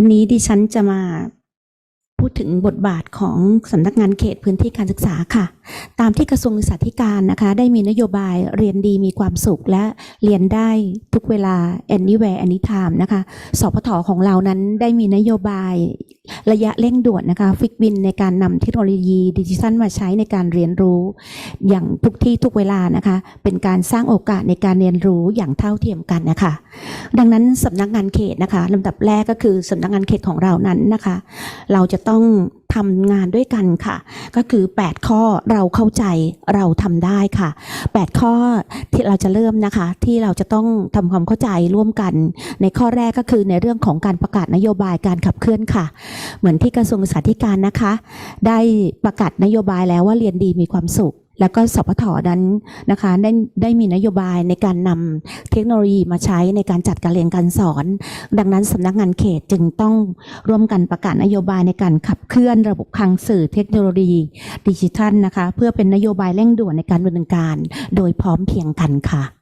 วันนี้ดิฉันจะมาพูดถึงบทบาทของสำนักงานเขตพื้นที่การศึกษาค่ะ ตามที่กระทรวงศึกษาธิการนะคะได้มีนโยบายเรียนดีมีความสุขและเรียนได้ทุกเวลา anywhere anytime นะคะสพทของเรานั้นได้มีนโยบายระยะเร่งด่วนนะคะฟิกวินในการนำเทคโนโลยีดิจิทัลมาใช้ในการเรียนรู้ อย่างทุกที่ทุกเวลานะคะเป็นการสร้างโอกาสในการเรียนรู้อย่างเท่าเทียมกันนะคะดังนั้นสำนักงานเขตนะคะลำดับแรกก็คือสำนักงานเขตของเรานั้นนะคะ เราจะต้อง ทำงานด้วยกันค่ะ ก็คือ 8 ข้อเราเข้าใจเราทำได้ค่ะ 8 ข้อที่เราจะเริ่มนะคะ ที่เราจะต้องทำความเข้าใจร่วมกัน ในข้อแรกก็คือในเรื่องของการประกาศนโยบายการขับเคลื่อนค่ะ เหมือนที่กระทรวงศึกษาธิการนะคะ ได้ประกาศนโยบายแล้วว่าเรียนดีมีความสุข แล้วก็สพทนั้นนะคะได้ได้มีนโยบายในการนำเทคโนโลยีมาใช้ในการจัดการเรียนการสอน ดังนั้นสำนักงานเขตจึงต้องร่วมกันประกาศนโยบายในการขับเคลื่อนระบบคลังสื่อเทคโนโลยีดิจิทัลนะคะเพื่อเป็นนโยบายเร่งด่วนในการดำเนินการ โดยพร้อมเพียงกันค่ะ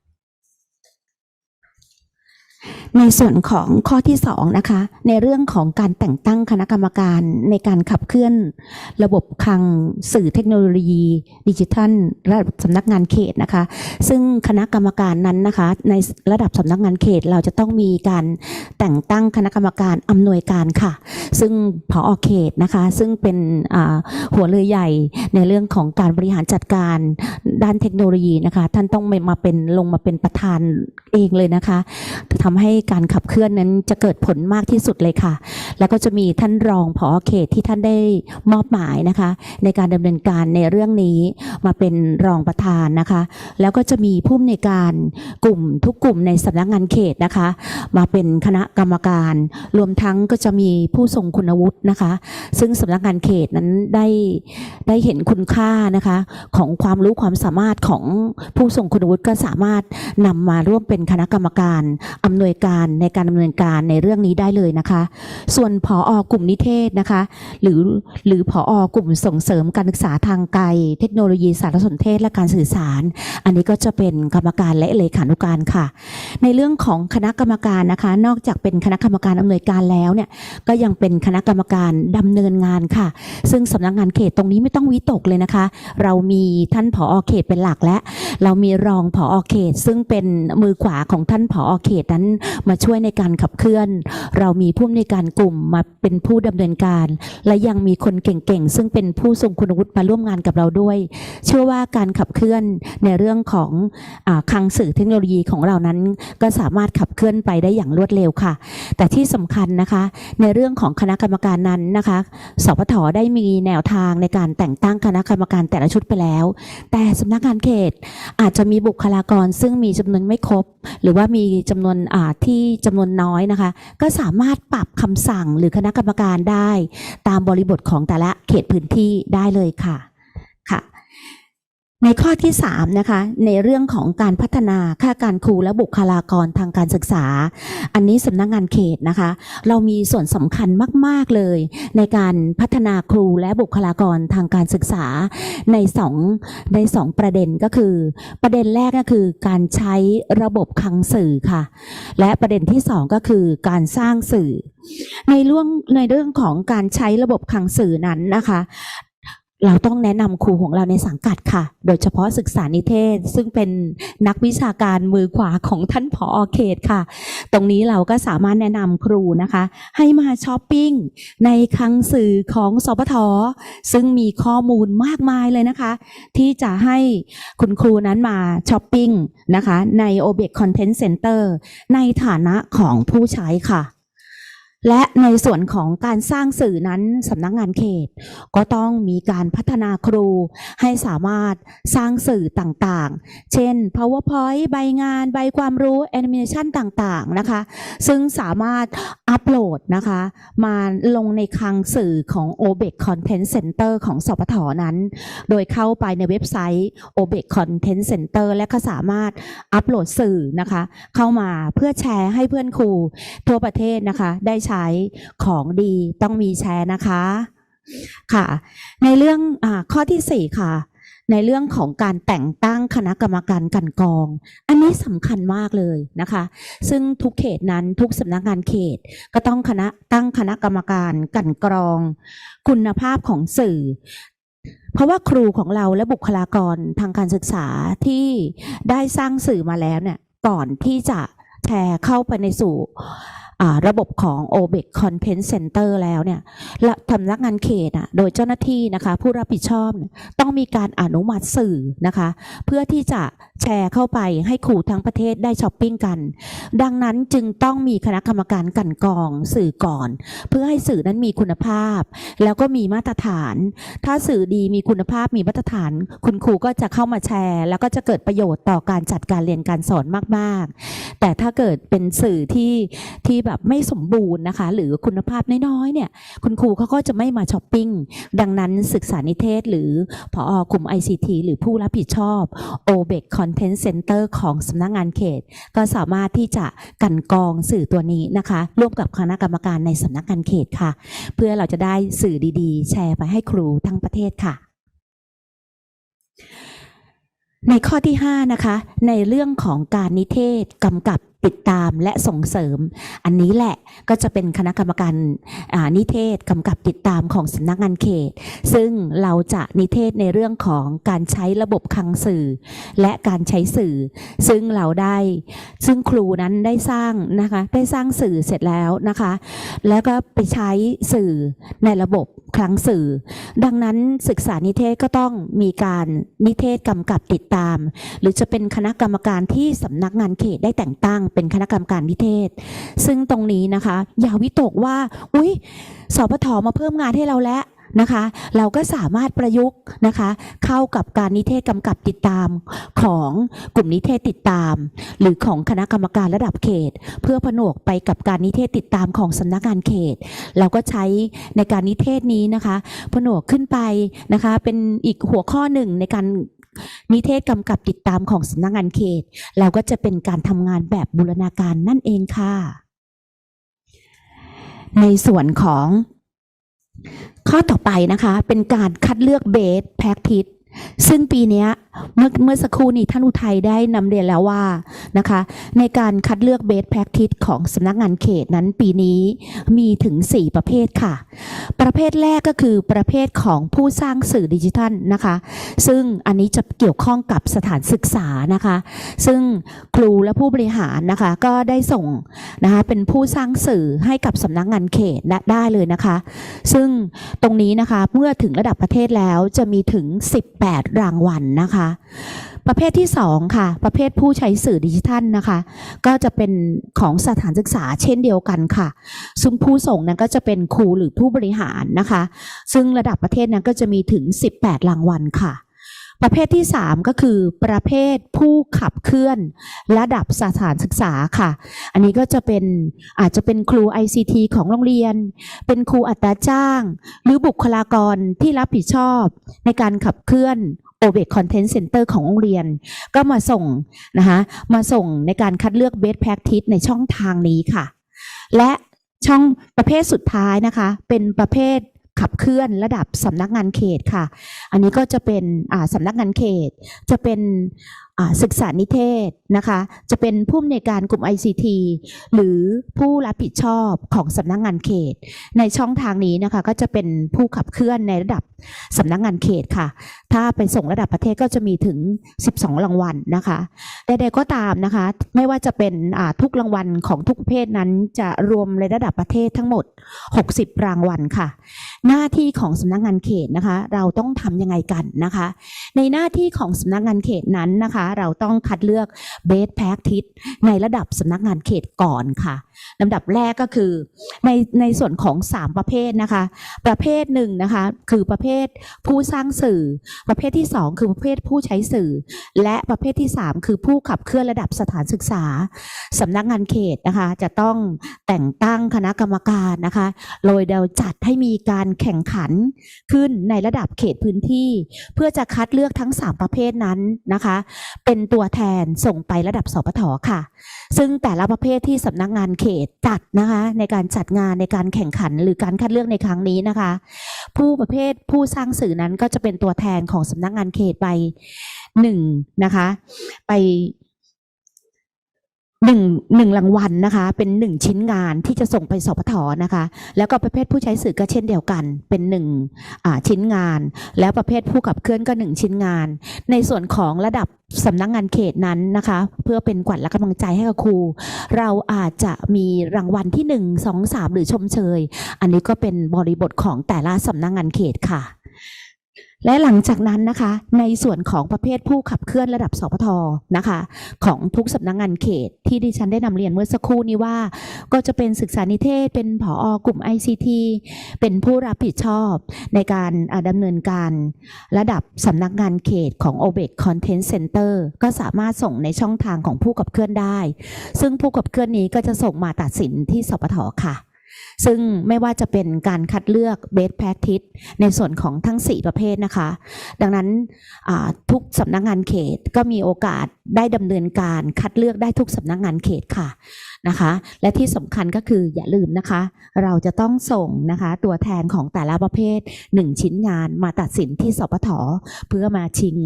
ในส่วนของข้อที่สองนะคะในเรื่องของการแต่งตั้งคณะกรรมการในการขับเคลื่อน ระบบคลังสื่อเทคโนโลยี ดิจิทัลระดับสำนักงานเขตนะคะ ซึ่งคณะกรรมการนั้นนะคะในระดับสำนักงานเขตเราจะต้องมีการแต่งตั้งคณะกรรมการอำนวยการค่ะ ซึ่งผอเขตนะคะ ซึ่งเป็นหัวเรือใหญ่ในเรื่องของการบริหารจัดการด้านเทคโนโลยีนะคะ ท่านต้องมาเป็นลงมาเป็นประธานเองเลยนะคะทำให้การขับเคลื่อนนั้นจะเกิดผลมากที่สุดเลยค่ะ แล้วก็จะมีท่านรองผอเขตที่ท่านได้มอบหมายนะคะ ในการดำเนินการในเรื่องนี้มาเป็นรองประธานนะคะ แล้วก็จะมีผู้อำนวยการกลุ่มทุกกลุ่มในสำนักงานเขตนะคะ มาเป็นคณะกรรมการ รวมทั้งก็จะมีผู้ทรงคุณวุฒินะคะ ซึ่งสำนักงานเขตนั้นได้ได้เห็นคุณค่านะคะของความรู้ความสามารถของผู้ทรงคุณวุฒิก็สามารถนำมาร่วมเป็นคณะกรรมการอำนวยการในการดำเนินการในเรื่องนี้ได้เลยนะคะ ส่วนผออกลุ่มนิเทศนะคะ หรือหรือผออกลุ่มส่งเสริมการศึกษาทางไกล เทคโนโลยีสารสนเทศและการสื่อสาร อันนี้ก็จะเป็นกรรมการและเลขานุการค่ะ ในเรื่องของคณะกรรมการนะคะ นอกจากเป็นคณะกรรมการอำนวยการแล้วเนี่ยก็ยังเป็นคณะกรรมการดำเนินงานค่ะ ซึ่งสำนักงานเขตตรงนี้ไม่ต้องวิตกเลยนะคะ เรามีท่านผอเขตเป็นหลักและ เรามีรองผอเขต ซึ่งเป็นมือขวาของท่านผอเขตนั้นมาช่วยในการขับเคลื่อน เรามีผู้อำนการกลุ่มมาเป็นผู้ดำเนินการ และยังมีคนเก่งๆ ซึ่งเป็นผู้ทรงคุณวุฒิมาร่วมงานกับเราด้วย เชื่อว่าการขับเคลื่อนในเรื่องของอคลังสื่อเทคโนโลยีของเรานั้น ก็สามารถขับเคลื่อนไปได้อย่างรวดเร็วค่ะ แต่ที่สำคัญนะคะ ในเรื่องของคณะกรรมการนั้นนะคะ สพทได้มีแนวทางในการแต่งตั้งคณะกรรมการแต่ละชุดไปแล้ว แต่สำนักงานเขตอาจจะมีบุคลากรซึ่งมีจำนวนไม่ครบ หรือว่ามีจำนวนอ่าที่จำนวนน้อยนะคะ ก็สามารถปรับคำสั่งหรือคณะกรรมการได้ ตามบริบทของแต่ละเขตพื้นที่ได้เลยค่ะ ในข้อที่3นะคะในเรื่องของการพัฒนาค่าการครูและบุคลากรทางการศึกษา อันนี้สำนักงานเขตนะคะ เรามีส่วนสำคัญมาก ๆ เลย ในการพัฒนาครูและบุคลากรทางการศึกษาในสองในสองประเด็นก็คือ ประเด็นแรกก็คือการใช้ระบบคลังสื่อค่ะ และประเด็นที่สองก็คือการสร้างสื่อในเรื่องในเรื่องของการใช้ระบบคลังสื่อนั้นนะคะ เราต้องแนะนำครูของเราในสังกัดค่ะ โดยเฉพาะศึกษานิเทศ ซึ่งเป็นนักวิชาการมือขวาของท่านผอเขตค่ะ ตรงนี้เราก็สามารถแนะนำครูนะคะ ให้มาช้อปปิ้งในคลังสื่อของสปทซึ่งมีข้อมูลมากมายเลยนะคะ ที่จะให้คุณครูนั้นมาช้อปปิ้งนะคะใน o b e c Content Center ในฐานะของผู้ใช้ค่ะ และในส่วนของการสร้างสื่อนั้นสำนักงานเขต ก็ต้องมีการพัฒนาครูให้สามารถสร้างสื่อต่างๆ เช่น PowerPoint ใบงาน ใบความรู้แอนิเมชันต่างๆ นะคะ ซึ่งสามารถอัปโหลดนะคะ มาลงในคลังสื่อของ o b e c Content Center ของสปทนั้น โดยเข้าไปในเว็บไซต์ o b e c Content Center และก็สามารถอัปโหลดสื่อนะคะ เข้ามาเพื่อแชร์ให้เพื่อนครูทั่วประเทศนะคะ ได้ใช้ของดีต้องมีแชร์นะคะค่ะ ในเรื่องอข้อที่สี่ค่ะ ในเรื่องของการแต่งตั้งคณะกรรมการกันกรอง อันนี้สำคัญมากเลยนะคะ ซึ่งทุกเขตนั้นทุกสำนักงานเขต ก็ต้องคณะตั้งคณะกรรมการกันกรอง คุณภาพของสื่อเพราะว่าครูของเราและบุคลากรทางการศึกษาที่ได้สร้างสื่อมาแล้วเนี่ยก่อนที่จะแชร์เข้าไปในสู่อ ระบบของ o b e c Content Center แล้วเนี่ยและสำนักงานเขตอะโดยเจ้าหน้าที่นะคะ ผู้รับผิดชอบต้องมีการอนุมัติสื่อนะคะ เพื่อที่จะแชร์เข้าไปให้ครูทั้งประเทศได้ช้อปปิ้งกัน ดังนั้นจึงต้องมีคณะกรรมการกันกองสื่อก่อน เพื่อให้สื่อนั้นมีคุณภาพ แล้วก็มีมาตรฐาน ถ้าสื่อดีมีคุณภาพมีมาตรฐาน คุณครูก็จะเข้ามาแชร์ แล้วก็จะเกิดประโยชน์ต่อการจัดการเรียนการสอนมาก ๆ แต่ถ้าเกิดเป็นสื่อที่ที่แบบไม่สมบูรณ์นะคะ หรือคุณภาพน้อยๆเนี่ยคุณครูเขาก็จะไม่มาช้อปปิ้ง ดังนั้นศึกษานิเทศหรือพออกลุ่ม ICT หรือผู้รับผิดชอบ o b e c Content Center ของสำนักงานเขต ก็สามารถที่จะกันกองสื่อตัวนี้นะคะ ร่วมกับคณะกรรมการในสำนักงานเขตค่ะ เพื่อเราจะได้สื่อดีๆ แชร์ไปให้ครูทั้งประเทศค่ะในข้อที่ 5 นะคะ ในเรื่องของการนิเทศกำกับติดตามและส่งเสริม อันนี้แหละก็จะเป็นคณะกรรมการนิเทศกำกับติดตามของสำนักงานเขต ซึ่งเราจะนิเทศในเรื่องของการใช้ระบบคลังสื่อ และการใช้สื่อ ซึ่งเราได้ ซึ่งครูนั้นได้สร้างนะคะได้สร้างสื่อเสร็จแล้วนะคะ แล้วก็ไปใช้สื่อในระบบคลังสื่อ ดังนั้นศึกษานิเทศก็ต้องมีการนิเทศกำกับติดตาม หรือจะเป็นคณะกรรมการที่สำนักงานเขตได้แต่งตั้งเป็นคณะกรรมการนิเทศ ซึ่งตรงนี้นะคะ อย่าวิตกว่า อุ๊ยสพทมาเพิ่มงานให้เราแล้ว นะคะ เราก็สามารถประยุกต์นะคะ เข้ากับการนิเทศกำกับติดตามของกลุ่มนิเทศติดตาม หรือของคณะกรรมการระดับเขต เพื่อผนวกไปกับการนิเทศติดตามของสำนักงานเขต เราก็ใช้ในการนิเทศนี้นะคะผนวกขึ้นไปนะคะ เป็นอีกหัวข้อหนึ่งในการนิเทศกำกับติดตามของสำนักงานเขต เราก็จะเป็นการทำงานแบบบูรณาการนั่นเองค่ะ ในส่วนของ ข้อต่อไปนะคะ เป็นการคัดเลือกเบสแพ็กทิส ซึ่งปีนี้เมื่อเมื่อสักครู่นี้ท่านอุทัยได้นำเรียนแล้วว่านะคะในการคัดเลือกเบสแพ็กทิสของสำนักงานเขตนั้นปีนี้มีถึง 4 ประเภทค่ะ ประเภทแรกก็คือประเภทของผู้สร้างสื่อดิจิทัลนะคะ ซึ่งอันนี้จะเกี่ยวข้องกับสถานศึกษานะคะ ซึ่งครูและผู้บริหารนะคะก็ได้ส่งนะคะเป็นผู้สร้างสื่อให้กับสำนักงานเขตได้ได้เลยนะคะ ซึ่งตรงนี้นะคะเมื่อถึงระดับประเทศแล้วจะมีถึง 18รางวัลนะคะ ประเภทที่ 2 ค่ะ ประเภทผู้ใช้สื่อดิจิทัลนะคะ ก็จะเป็นของสถานศึกษาเช่นเดียวกันค่ะ ซึ่งผู้ส่งนั้นก็จะเป็นครูหรือผู้บริหารนะคะ ซึ่งระดับประเทศนั้นก็จะมีถึง 18 รางวัลค่ะ ประเภทที่ 3 ก็คือประเภทผู้ขับเคลื่อนระดับสถานศึกษาค่ะ อันนี้ก็จะเป็นอาจจะเป็นครู ICT ของโรงเรียน เป็นครูอัตราจ้าง หรือบุคลากรที่รับผิดชอบในการขับเคลื่อน o b e c Content Center ของโรงเรียน ก็มาส่งนะคะมาส่งในการคัดเลือก Best Practice ในช่องทางนี้ค่ะ และช่องประเภทสุดท้ายนะคะ เป็นประเภท ขับเคลื่อนระดับสำนักงานเขตค่ะ อันนี้ก็จะเป็นสำนักงานเขตจะเป็น ศึกษานิเทศนะคะ จะเป็นผู้อำนวยการกลุ่ม ICT หรือผู้รับผิดชอบของสำนักงานเขต ในช่องทางนี้นะคะก็จะเป็นผู้ขับเคลื่อนในระดับสำนักงานเขตค่ะ ถ้าไปส่งระดับประเทศก็จะมีถึง 12 รางวัลนะคะใดๆก็ตามนะคะ ไม่ว่าจะเป็นทุกรางวัลของทุกประเภทนั้นจะรวมในระดับประเทศทั้งหมด 60 รางวัลค่ะ หน้าที่ของสำนักงานเขตนะคะ เราต้องทำยังไงกันนะคะ ในหน้าที่ของสำนักงานเขตนั้นนะคะเราต้องคัดเลือกเบสแพ็กทิสในระดับสำนักงานเขตก่อนค่ะลำดับแรกก็คือในในส่วนของ 3 ประเภทนะคะ ประเภทหนึ่งนะคะคือประเภทผู้สร้างสื่อ ประเภทที่ 2 คือประเภทผู้ใช้สื่อ และประเภทที่ 3 คือผู้ขับเคลื่อนระดับสถานศึกษาสำนักงานเขตนะคะจะต้องแต่งตั้งคณะกรรมการนะคะโดยเราจัดให้มีการแข่งขันขึ้นในระดับเขตพื้นที่ เพื่อจะคัดเลือกทั้ง 3 ประเภทนั้นนะคะเป็นตัวแทนส่งไประดับสปทค่ะ ซึ่งแต่ละประเภทที่สำนักงานเขตจัดนะคะ ในการจัดงานในการแข่งขันหรือการคัดเลือกในครั้งนี้นะคะ ผู้ประเภทผู้สร้างสื่อนั้นก็จะเป็นตัวแทนของสำนักงานเขตไปหนึ่งนะคะ ไป หนึ่งหนึ่งรางวัลนะคะ เป็นหนึ่งชิ้นงานที่จะส่งไปสพทนะคะ แล้วก็ประเภทผู้ใช้สื่อก็เช่นเดียวกัน เป็นหนึ่งชิ้นงาน แล้วประเภทผู้ขับเคลื่อนก็หนึ่งชิ้นงาน ในส่วนของระดับสำนักงานเขตนั้นนะคะ เพื่อเป็นขวัญและกำลังใจให้กับครู เราอาจจะมีรางวัลที่หนึ่งสองสามหรือชมเชย อันนี้ก็เป็นบริบทของแต่ละสำนักงานเขตค่ะ และหลังจากนั้นนะคะ ในส่วนของประเภทผู้ขับเคลื่อนระดับสพทนะคะ ของทุกสำนักงานเขต ที่ดิฉันได้นำเรียนเมื่อสักครู่นี้ว่า ก็จะเป็นศึกษานิเทศ เป็นผออกลุ่ม ICT เป็นผู้รับผิดชอบในการอ่าเนินการระดับสำนักงานเขตของ o b e d Content Center ก็สามารถส่งในช่องทางของผู้ขับเคลื่อนได้ ซึ่งผู้ขับเคลื่อนนี้ก็จะส่งมาตัดสินที่สปทค่ะ ซึ่งไม่ว่าจะเป็นการคัดเลือก best practice ในส่วนของทั้ง 4 ประเภทนะคะ ดังนั้นทุกสำนักงานเขตก็มีโอกาสได้ดำเนินการคัดเลือกได้ทุกสำนักงานเขตค่ะนะคะ และที่สำคัญก็คืออย่าลืมนะคะ เราจะต้องส่งนะคะตัวแทนของแต่ละประเภท 1 ชิ้นงานมาตัดสินที่สปทเพื่อมาชิง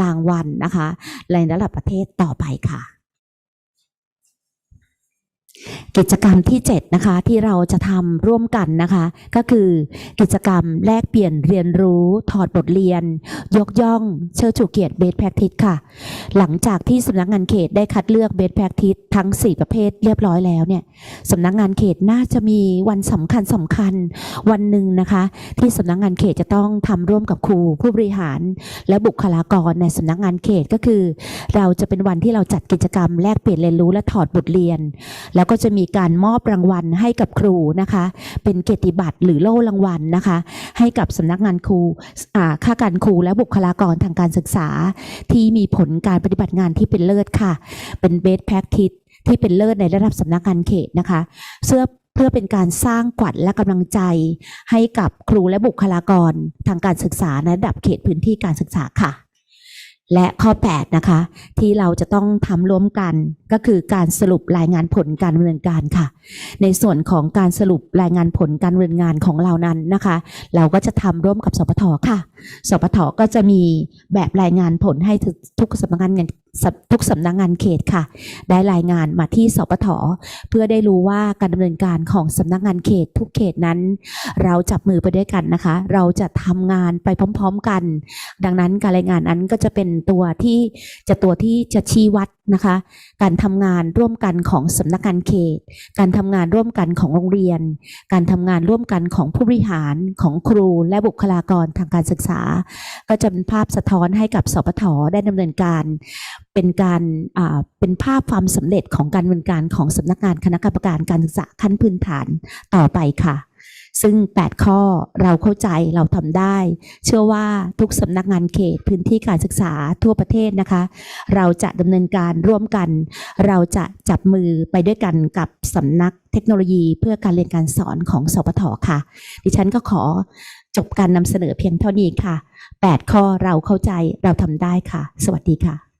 รางวัลนะคะในระดับประเทศต่อไปค่ะ กิจกรรมที่7นะคะที่เราจะทำร่วมกันนะคะ ก็คือกิจกรรมแลกเปลี่ยนเรียนรู้ถอดบทเรียน ยกย่องเชิดชูเกียรติเบสแพคทิสค่ะ หลังจากที่สำนักงานเขตได้คัดเลือกเบสแพคทิสทั้ง 4 ประเภทเรียบร้อยแล้วเนี่ยสำนักงานเขตน่าจะมีวันสำคัญสำคัญวันหนึ่งนะคะ ที่สำนักงานเขตจะต้องทำร่วมกับครูผู้บริหาร และบุคลากรในสำนักงานเขตก็คือ เราจะเป็นวันที่เราจัดกิจกรรมแลกเปลี่ยนเรียนรู้และถอดบทเรียน แล้วก็จะมีการมอบรางวัลให้กับครูนะคะ เป็นเกียรติบัตรหรือโล่รางวัลนะคะ ให้กับสำนักงานครูค่าการครูและบุคลากรทางการศึกษา ที่มีผลการปฏิบัติงานที่เป็นเลิศค่ะ เป็น best practice ที่เป็นเลิศในระดับสำนักงานเขตนะคะเพื่อเพื่อเป็นการสร้างขวัญและกำลังใจ ให้กับครูและบุคลากรทางการศึกษาในระดับเขตพื้นที่การศึกษาค่ะ และข้อ 8 นะคะ ที่เราจะต้องทำร่วมกัน ก็คือการสรุปรายงานผลการดำเนินการค่ะ ในส่วนของการสรุปรายงานผลการดำเนินงานของเรานั้นนะคะ เราก็จะทำร่วมกับสปทค่ะ สปทก็จะมีแบบรายงานผลให้ทุกสำนักงานทุกสำนักงานเขตค่ะ ได้รายงานมาที่สปทเพื่อได้รู้ว่าการดำเนินการของสำนักงานเขต ทุกเขตนั้น เราจับมือไปด้วยกันนะคะ เราจะทำงานไปพร้อม ๆกัน ดังนั้นการรายงานนั้นก็จะเป็นตัวที่จะตัวที่จะชี้วัดนะคะ การทำงานร่วมกันของสำนักงานเขต การทำงานร่วมกันของโรงเรียน การทำงานร่วมกันของผู้บริหารของครูและบุคลากรทางการศึกษา ก็จะเป็นภาพสะท้อนให้กับสปทได้ดำเนินการ เป็นการเป็นภาพความสำเร็จของการดำเนินการของสำนักงานคณะกรรมการการศึกษาขั้นพื้นฐานต่อไปค่ะ ซึ่ง 8 ข้อเราเข้าใจเราทำได้ เชื่อว่าทุกสำนักงานเขตพื้นที่การศึกษาทั่วประเทศนะคะ เราจะดำเนินการร่วมกัน เราจะจับมือไปด้วยกันกับสำนักเทคโนโลยีเพื่อการเรียนการสอนของสปทค่ะ ดิฉันก็ขอจบการนำเสนอเพียงเท่านี้ค่ะ 8 ข้อเราเข้าใจเราทำได้ค่ะ สวัสดีค่ะ